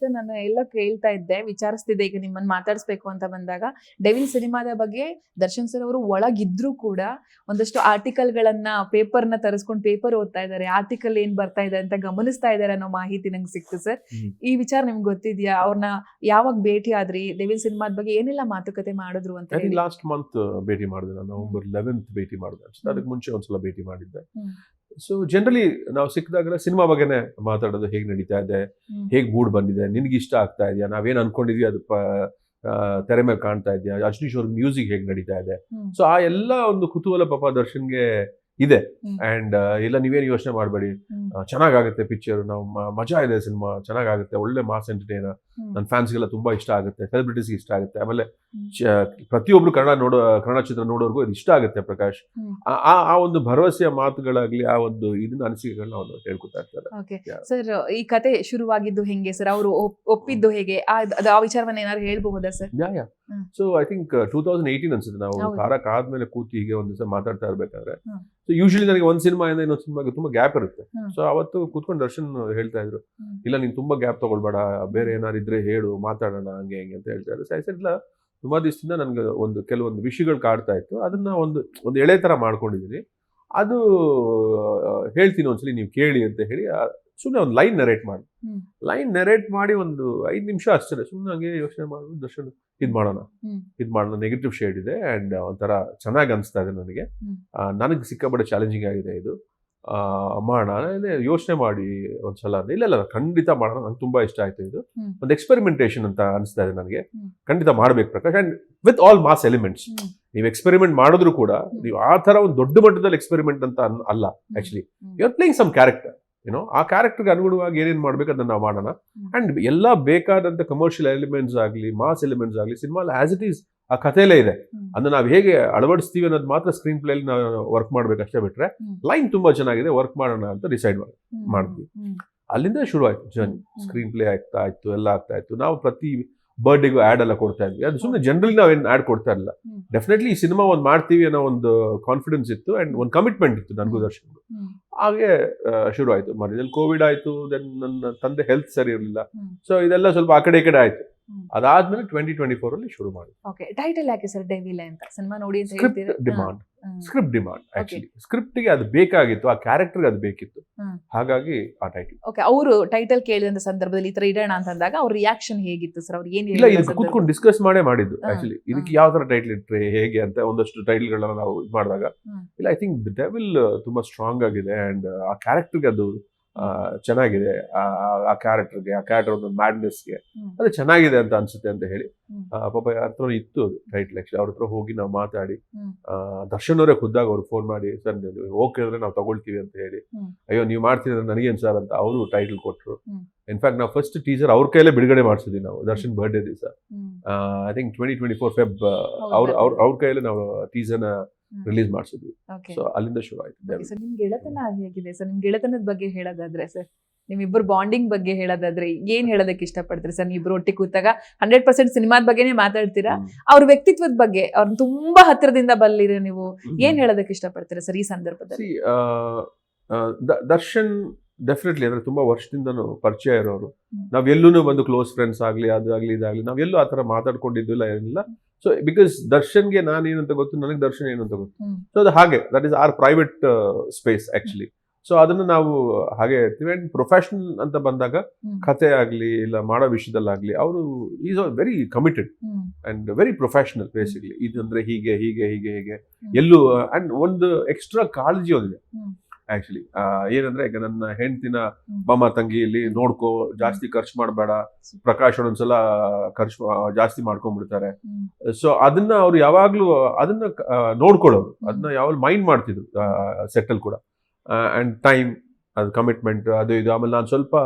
Sir ನಾನು ಎಲ್ಲ ಕೇಳ್ತಾ ಇದ್ದೆ ವಿಚಾರಿಸ್ತಿದ್ದೆ ಈಗ ನಿಮ್ಮನ್ನ ಮಾತಾಡಿಸ್ಬೇಕು ಅಂತ ಬಂದಾಗ ಡೆವಿಲ್ ಸಿನಿಮಾದ ಬಗ್ಗೆ ದರ್ಶನ್ ಸರ್ ಅವರು ಒಳಗಿದ್ರು ಕೂಡ ಒಂದಷ್ಟು ಆರ್ಟಿಕಲ್ ಗಳನ್ನ ಪೇಪರ್ನ ತರಿಸ್ಕೊಂಡು ಪೇಪರ್ ಓದ್ತಾ ಇದ್ದಾರೆ ಆರ್ಟಿಕಲ್ ಏನ್ ಬರ್ತಾ ಇದೆ ಅಂತ ಗಮನಿಸ್ತಾ ಇದ್ದಾರೆ ಅನ್ನೋ ಮಾಹಿತಿ ನಂಗೆ ಸಿಕ್ತು ಸರ್ ಈ ವಿಚಾರ ನಿಮ್ಗೆ ಗೊತ್ತಿದ್ಯಾ? ಅವ್ರನ್ನ ಯಾವಾಗ ಭೇಟಿ ಆದ್ರಿ? ಡೆವಿಲ್ ಸಿನಿಮಾದ ಬಗ್ಗೆ ಏನೆಲ್ಲ ಮಾತುಕತೆ ಮಾಡಿದ್ರು ಅಂತ ಲಾಸ್ಟ್ ಮಂತ್ ಭೇಟಿ ಮಾಡಿದೆ ನಾನು. ನವೆಂಬರ್ ಲೆವೆಂತ್ ಭೇಟಿ ಮಾಡಿದೆ ಅದಕ್ಕೆ ಮುಂಚೆ ಒಂದ್ಸಲ ಭೇಟಿ ಮಾಡಿದ್ದೆ. ಸೊ ಜನರಲಿ ನಾವು ಸಿಕ್ಕಿದಾಗೆಲ್ಲ ಸಿನಿಮಾ ಬಗ್ಗೆನೇ ಮಾತಾಡೋದು ಹೇಗೆ ನಡೀತಾ ಇದೆ. ಹೇಗೆ ಮೂಡ್ ಬಂದಿದೆ ನಿನ್ಗೆ ಇಷ್ಟ ಆಗ್ತಾ ಇದೆಯಾ ನಾವೇನು ಅನ್ಕೊಂಡಿದ್ವಿ ಅದು ತೆರೆ ಮೇಲೆ ಕಾಣ್ತಾ ಇದೆಯಾ ಅಶ್ನೀಶ್ ಅವ್ರ ಮ್ಯೂಸಿಕ್ ಹೇಗೆ ನಡೀತಾ ಇದೆ. ಸೊ ಆ ಎಲ್ಲ ಒಂದು ಕುತೂಹಲ ಪಾಪ ದರ್ಶನ್ಗೆ ಇದೆ. ಅಂಡ್ ಇಲ್ಲ ನೀವೇನು ಯೋಚನೆ ಮಾಡಬೇಡಿ. ಚೆನ್ನಾಗಾಗುತ್ತೆ ಪಿಕ್ಚರ್ ನಾವು ಮಜಾ ಇದೆ ಸಿನಿಮಾ. ಚೆನ್ನಾಗಾಗುತ್ತೆ. ಒಳ್ಳೆ ಮಾಸ್ ಎಂಟರ್ಟೈನರ್. ನನ್ನ ಫ್ಯಾನ್ಸ್ಗೆಲ್ಲ ತುಂಬಾ ಇಷ್ಟ ಆಗುತ್ತೆ. ಸೆಲೆಬ್ರಿಟೀಸ್ಗೆ ಇಷ್ಟ ಆಗುತ್ತೆ. ಆಮೇಲೆ. ಪ್ರತಿಯೊಬ್ರು ಕನ್ನಡ ನೋಡೋ ಕನ್ನಡ ಚಿತ್ರ ನೋಡೋರ್ಗೂ ಇದು ಇಷ್ಟ ಆಗುತ್ತೆ ಪ್ರಕಾಶ್. ಆ- ಆ ಒಂದು ಭರವಸೆಯ ಮಾತುಗಳಾಗ್ಲಿ ಆ ಒಂದು ಇದನ್ನ ಅನಿಸಿಕೆಗಳನ್ನ ಅವರು ಹೇಳ್ಕೊತಾ ಇರ್ತಾರೆ. ಓಕೆ ಸರ್ ಈ ಕತೆ ಶುರುವಾಗಿದ್ದು ಹೆಂಗೆ? ಸರ್ ಅವರು ಒಪ್ಪಿದ್ದು ಹೇಗೆ? ಆ ವಿಚಾರವನ್ನ ಏನಾದ್ರು ಹೇಳ್ಬಹುದಾ sir yeah. So I think two thousand eighteen ಅನ್ಸುತ್ತೆ ನಾವು. ಕಾರಕ್ ಆದ್ಮೇಲೆ ಕೂತಿ ಹೀಗೆ ಒಂದ್ ದಿವಸ ಮಾತಾಡ್ತಾ ಇರ್ಬೇಕಾದ್ರೆ. ಸೊ ಯೂಶಲಿ ನನಗೆ ಒಂದ್ ಸಿನಿಮಾ ಇಂದ ಇನ್ನೊಂದು ಸಿನಿಮಾಗೆ ತುಂಬಾ ಗ್ಯಾಪ್ ಇರುತ್ತೆ. ಸೊ ಅವತ್ತು ಕೂತ್ಕೊಂಡು ದರ್ಶನ್ ಹೇಳ್ತಾ ಇದ್ರು. ಇಲ್ಲ ನೀನ್ ತುಂಬಾ ಗ್ಯಾಪ್ ತಗೊಳ್ಬೇಡ ಬೇರೆ ಏನಾರು ಇದ್ರೆ ಹೇಳು ಮಾತಾಡೋಣ ಹಂಗೆ ಹಿಂಗೆ ಅಂತ ಹೇಳ್ತಾ ಇದ್ರು ಸೈಸ್ ಇಲ್ಲ ತುಂಬಾ ದಿವಸದಿಂದ ನನ್ಗೆ ಒಂದು ಕೆಲವೊಂದು ವಿಷಯಗಳು ಕಾಡ್ತಾ ಇತ್ತು ಅದನ್ನ ಒಂದು ಒಂದು ಎಳೆ ತರ ಮಾಡ್ಕೊಂಡಿದ್ದೀನಿ ಅದು ಹೇಳ್ತೀನಿ ಒಂದ್ಸಲಿ ನೀವು ಕೇಳಿ ಅಂತ ಹೇಳಿ ಸುಮ್ಮನೆ ಒಂದು ಲೈನ್ ನೆರೇಟ್ ಮಾಡಿ. ಲೈನ್ ನೆರೇಟ್ ಮಾಡಿ ಒಂದು ಐದು ನಿಮಿಷ ಅಷ್ಟೇ ಸುಮ್ಮನೆ ಹಂಗೆ ಯೋಚನೆ ಮಾಡೋದು ದರ್ಶನ್ ಇದು ಮಾಡೋಣ. ಇದು ಮಾಡೋಣ ನೆಗೆಟಿವ್ ಶೇಡ್ ಇದೆ ಅಂಡ್ ಒಂಥರ ಚೆನ್ನಾಗಿ ಅನಿಸ್ತಾ ಇದೆ ನನಗೆ. ನನಗೆ ಸಿಕ್ಕಾಪಟ್ಟೆ ಚಾಲೆಂಜಿಂಗ್ ಆಗಿದೆ ಇದು. ಆ, ಮಾಡೋಣ ಯೋಚನೆ ಮಾಡಿ ಒಂದ್ಸಲ ಸಲ ಇಲ್ಲ ಇಲ್ಲ ಖಂಡಿತ ಮಾಡೋಣ ನಂಗೆ ತುಂಬಾ ಇಷ್ಟ ಆಯ್ತು ಇದು. ಒಂದು ಎಕ್ಸ್ಪೆರಿಮೆಂಟೇಷನ್ ಅಂತ ಅನಿಸ್ತಾ ಇದೆ ನನಗೆ. ಖಂಡಿತ ಮಾಡ್ಬೇಕು Prakash. And with all mass elements. ನೀವು ಎಕ್ಸ್ಪೆರಿಮೆಂಟ್ ಮಾಡಿದ್ರು ಕೂಡ ನೀವು ಆ ತರ ಒಂದು ದೊಡ್ಡ ಮಟ್ಟದಲ್ಲಿ ಎಕ್ಸ್ಪೆರಿಮೆಂಟ್ ಅಂತ ಅಲ್ಲ actually. You are playing some character ಏನೋ ಆ ಕ್ಯಾರೆಕ್ಟರ್ಗೆ ಅನುಗುಣವಾಗಿ ಏನೇನು ಮಾಡಬೇಕು ಅದನ್ನು ನಾವು ಮಾಡೋಣ ಆ್ಯಂಡ್ ಎಲ್ಲ ಬೇಕಾದಂಥ ಕಮರ್ಷಿಯಲ್ ಎಲಿಮೆಂಟ್ಸ್ ಆಗಲಿ ಮಾಸ್ ಎಲಿಮೆಂಟ್ಸ್ ಆಗಲಿ ಸಿನಿಮಾ ಆ್ಯಸ್ ಇಟ್ ಈಸ್ ಆ ಕಥೆಯಲ್ಲೇ ಇದೆ ಅದನ್ನು ನಾವು ಹೇಗೆ ಅಳವಡಿಸ್ತೀವಿ ಅನ್ನೋದು ಮಾತ್ರ ಸ್ಕ್ರೀನ್ ಪ್ಲೇಲಿ ನಾವು ವರ್ಕ್ ಮಾಡಬೇಕು ಅಷ್ಟೇ ಬಿಟ್ರೆ. ಲೈನ್ ತುಂಬ ಚೆನ್ನಾಗಿದೆ ವರ್ಕ್ ಮಾಡೋಣ ಅಂತ ಡಿಸೈಡ್. ಮಾಡ್ತೀವಿ. ಅಲ್ಲಿಂದ ಶುರು ಆಯ್ತು ಜರ್ನಿ. ಸ್ಕ್ರೀನ್ ಪ್ಲೇ ಆಗ್ತಾ ಇತ್ತು ಎಲ್ಲ ಆಗ್ತಾ ಇತ್ತು ನಾವು ಪ್ರತಿ ಬರ್ಡೇಗೂ ಆಡ್ ಎಲ್ಲ ಕೊಡ್ತಾ ಇದ್ವಿ. ಅದು ಸುಮ್ಮನೆ ಜನರಲಿ ನಾವೇನು ಆಡ್ ಕೊಡ್ತಾ ಇರಲಿಲ್ಲ. ಡೆಫಿನೆಟ್ಲಿ ಈ ಸಿನಿಮಾ ಒಂದು ಮಾಡ್ತೀವಿ ಅನ್ನೋ ಒಂದು ಕಾನ್ಫಿಡೆನ್ಸ್ ಇತ್ತು ಅಂಡ್ ಒಂದು ಕಮಿಟ್ಮೆಂಟ್ ಇತ್ತು ನನಗೂ ದರ್ಶನ್ಗೂ. ದರ್ಶನ್ ಹಾಗೆ ಶುರು ಆಯ್ತು ಮಧ್ಯದಲ್ಲಿ ಕೋವಿಡ್ ಆಯ್ತು ದೆನ್ ನನ್ನ ತಂದೆ ಹೆಲ್ತ್ ಸರಿ ಇರಲಿಲ್ಲ. ಸೊ ಇದೆಲ್ಲ ಸ್ವಲ್ಪ ಆ ಕಡೆ ಈ ಕಡೆ ಆಯ್ತು. ಅದಾದ್ಮೇಲೆ ಟ್ವೆಂಟಿ ಟ್ವೆಂಟಿ ಫೋರ್ ಅಲ್ಲಿ ಶುರು ಮಾಡಿ. ಓಕೆ ಟೈಟಲ್ ಯಾಕೆ ಸರ್ ಡೆವಿಲ್ ಅಂತ? ಸಿನಿಮಾ ನೋಡಿ ಅಂತ script demand. Script demand actually ಸ್ಕ್ರಿಪ್ಟ್ಗೆ ಅದು ಬೇಕಾಗಿತ್ತು ಆ ಕ್ಯಾರೆಕ್ಟರ್ ಅದು ಬೇಕಿತ್ತು. ಹಾಗಾಗಿ ಆ ಟೈಟಲ್ ಓಕೆ ಅವರು ಟೈಟಲ್ ಕೇಳಿದಂತ ಸಂದರ್ಭದಲ್ಲಿ ಈ ತರ ಇಡೋಣ ಅಂತ ಅಂದಾಗ ಅವ್ರ ರಿಯಾಕ್ಷನ್ ಹೇಗಿತ್ತು ಸರ್ ಅವ್ರು ಏನು ಇಲ್ಲ ಇದು ಕೂತ್ಕೊಂಡು ಡಿಸ್ಕಸ್ ಮಾಡೇ ಮಾಡಿದ್ದು ಆಕ್ಚುಲಿ ಇದಕ್ಕೆ. ಯಾವ ತರ ಟೈಟಲ್ ಇಟ್ರೆ ಹೇಗೆ ಅಂತ ಒಂದಷ್ಟು ಟೈಟಲ್ ಗಳನ್ನ ನಾವು ಇದು ಮಾಡಿದಾಗ. ಇಲ್ಲ ಐ ಥಿಂಕ್ ದ ಡೆವಿಲ್ ತುಂಬಾ ಸ್ಟ್ರಾಂಗ್ ಆಗಿದೆ ಅಂಡ್ ಆ ಕ್ಯಾರೆಕ್ಟರ್ಗೆ ಅದು ಚೆನ್ನಾಗಿದೆ. ಆ- ಕ್ಯಾರೆಕ್ಟರ್ಗೆ ಆ ಕ್ಯಾರೆಕ್ಟರ್ ಒಂದು ಮ್ಯಾಡ್ನೆಸ್ಗೆ. ಅದು ಚೆನ್ನಾಗಿದೆ ಅಂತ ಅನ್ಸುತ್ತೆ ಅಂತ ಹೇಳಿ. ಪಾಪ ಹತ್ರ ಇತ್ತು ಟೈಟ್ಲ್ ಆಕ್ಚುಲಿ ಅವ್ರ ಹತ್ರ ಹೋಗಿ ನಾವು ಮಾತಾಡಿ. ದರ್ಶನ್ ಅವರೇ ಖುದ್ದಾಗ ಅವ್ರು ಫೋನ್ ಮಾಡಿ ಸರ್ ನೀವು ಓಕೆ ಅಂದ್ರೆ ನಾವು ತಗೊಳ್ತೀವಿ ಅಂತ ಹೇಳಿ. ಅಯ್ಯೋ ನೀವು ಮಾಡ್ತೀರಿ ಅಂದ್ರೆ ನನಗೇನು ಸರ್ ಅಂತ ಅವರು ಟೈಟಲ್ ಕೊಟ್ಟರು. ಇನ್ಫ್ಯಾಕ್ಟ್ ನಾವು ಫಸ್ಟ್ ಟೀಸರ್ ಅವ್ರ ಕೈಲೇ ಬಿಡುಗಡೆ ಮಾಡಿಸಿದ್ವಿ ನಾವು ದರ್ಶನ್ ಬರ್ಡೇ ದಿವಸ. I think twenty twenty four Feb ಅವ್ರ ಅವ್ರ ಅವ್ರ ಕೈಲೇ ನಾವು ಟೀಸರ್ನ. ರಿಲೀಸ್ ಮಾಡಿಸಿದ್ವಿ. ಸೊ ಅಲ್ಲಿಂದ ಶುರು ಆಯ್ತು. ಸರ್ ನಿಮ್ ಗೆಳತನ ಹೇಗಿದೆ? ಸರ್ ನಿಮ್ ಗೆಳತನದ ಬಗ್ಗೆ ಹೇಳೋದಾದ್ರೆ ಸರ್ ನಿಮ್ಮಿಬ್ಬರು ಬಾಂಡಿಂಗ್ ಬಗ್ಗೆ ಹೇಳೋದಾದ್ರೆ ಏನ್ ಹೇಳೋದಕ್ಕೆ ಇಷ್ಟಪಡ್ತೀರಿ ಸರ್ ನೀವಿಬ್ರು ಒಟ್ಟಿಗೆ ಕೂತಾಗ ಹಂಡ್ರೆಡ್ ಪರ್ಸೆಂಟ್ ಸಿನಿಮಾದ ಬಗ್ಗೆನೇ ಮಾತಾಡ್ತೀರಾ. ಅವ್ರ ವ್ಯಕ್ತಿತ್ವದ ಬಗ್ಗೆ ಅವ್ರನ್ನ ತುಂಬಾ ಹತ್ತಿರದಿಂದ ಬಲ್ಲಿರ ನೀವು. ಏನ್ ಹೇಳೋದಕ್ಕೆ ಇಷ್ಟಪಡ್ತೀರಾ ಸರ್ ಈ ಸಂದರ್ಭದಲ್ಲಿ? ದರ್ಶನ್ ಡೆಫಿನೆಟ್ಲಿ ಅಂದ್ರೆ ತುಂಬಾ ವರ್ಷದಿಂದನೂ ಪರಿಚಯ ಇರೋರು. ನಾವ್ ಎಲ್ಲೂ ಒಂದು ಕ್ಲೋಸ್ ಫ್ರೆಂಡ್ಸ್ ಆಗ್ಲಿ ಅದು ಆಗ್ಲಿ ಇದಾಗ್ಲಿ ನಾವೆಲ್ಲೂ ಆತರ ಮಾತಾಡ್ಕೊಂಡಿದ್ದಿಲ್ಲ ಏನಿಲ್ಲ. ಸೊ ಬಿಕಾಸ್ ದರ್ಶನ್ಗೆ ನಾನು ಅಂತ ಗೊತ್ತು ನನಗೆ ದರ್ಶನ್ ಏನು ಅಂತ ಗೊತ್ತು. ಸೊ ಅದು ಹಾಗೆ that is our private space actually so ಅದನ್ನು ನಾವು ಹಾಗೆ ಇರ್ತೀವಿ ಅಂಡ್ ಪ್ರೊಫೆಷನಲ್ ಅಂತ ಬಂದಾಗ. ಕತೆ ಆಗಲಿ ಇಲ್ಲ ಮಾಡೋ ವಿಷಯದಲ್ಲಾಗಲಿ ಅವರು is very committed and and very professional basically ಇದಂದ್ರೆ ಹೀಗೆ ಹೀಗೆ ಹೀಗೆ ಹೀಗೆ. ಎಲ್ಲೂ ಅಂಡ್ ಒಂದು ಎಕ್ಸ್ಟ್ರಾ ಕಾಳಜಿ ಒಂದಿದೆ. ಆಕ್ಚುಲಿ ಏನಂದ್ರೆ ಈಗ ನನ್ನ ಹೆಂಡತಿನ ಬಮ್ಮ ಮಾಮ ತಂಗಿ ಇಲ್ಲಿ ನೋಡ್ಕೋ ಜಾಸ್ತಿ ಖರ್ಚು ಮಾಡಬೇಡ. ಪ್ರಕಾಶ್ ಒಂದೊಂದ್ಸಲ ಖರ್ಚು ಜಾಸ್ತಿ ಮಾಡ್ಕೊಂಡ್ಬಿಡ್ತಾರೆ. ಸೊ ಅದನ್ನ ಅವ್ರು ಯಾವಾಗ್ಲೂ ಅದನ್ನ ನೋಡ್ಕೊಳ್ಳೋರು ಅದನ್ನ ಯಾವಾಗಲೂ ಮೈಂಡ್ ಮಾಡ್ತಿದ್ರು ಸೆಟಲ್ ಕೂಡ. ಅಂಡ್ ಟೈಮ್ ಅದು ಕಮಿಟ್ಮೆಂಟ್ ಅದು ಇದು. ಆಮೇಲೆ ನಾನು ಸ್ವಲ್ಪ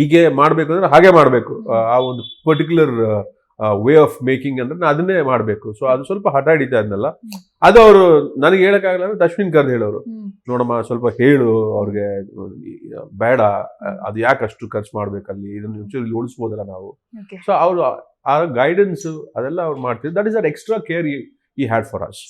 ಹೀಗೆ ಮಾಡ್ಬೇಕು ಅಂದ್ರೆ ಹಾಗೆ ಮಾಡಬೇಕು. ಆ ಒಂದು ಪರ್ಟಿಕ್ಯುಲರ್ ವೇ ಆಫ್ ಮೇಕಿಂಗ್ ಅಂದ್ರೆ ನಾನು ಅದನ್ನೇ ಮಾಡಬೇಕು. ಸೊ ಅದು ಸ್ವಲ್ಪ ಹಠ ಹಿಡಿತಾ ಇದ್ನಲ್ಲ. ಅದು ಅವರು ನನಗೆ ಹೇಳಕ್ಕಾಗಲ್ಲ ಅಂದ್ರೆ ದಶ್ವಿನ್ ಕರ್ದು ಹೇಳೋರು. ನೋಡಮ್ಮ ಸ್ವಲ್ಪ ಹೇಳು ಅವ್ರಿಗೆ ಬೇಡ ಅದು ಯಾಕೆ ಅಷ್ಟು ಖರ್ಚು ಮಾಡ್ಬೇಕಲ್ಲಿ? ಇದನ್ನ ಒಂಚೂರು ಉಳಿಸ್ಬೋದಲ್ಲ ನಾವು. ಸೊ ಅವರು ಆ ಗೈಡೆನ್ಸ್ ಅದೆಲ್ಲ ಅವ್ರು ಮಾಡ್ತಿದ್ರು. That is our extra care ಈ ಹ್ಯಾಡ್ ಫಾರ್ ಅಸ್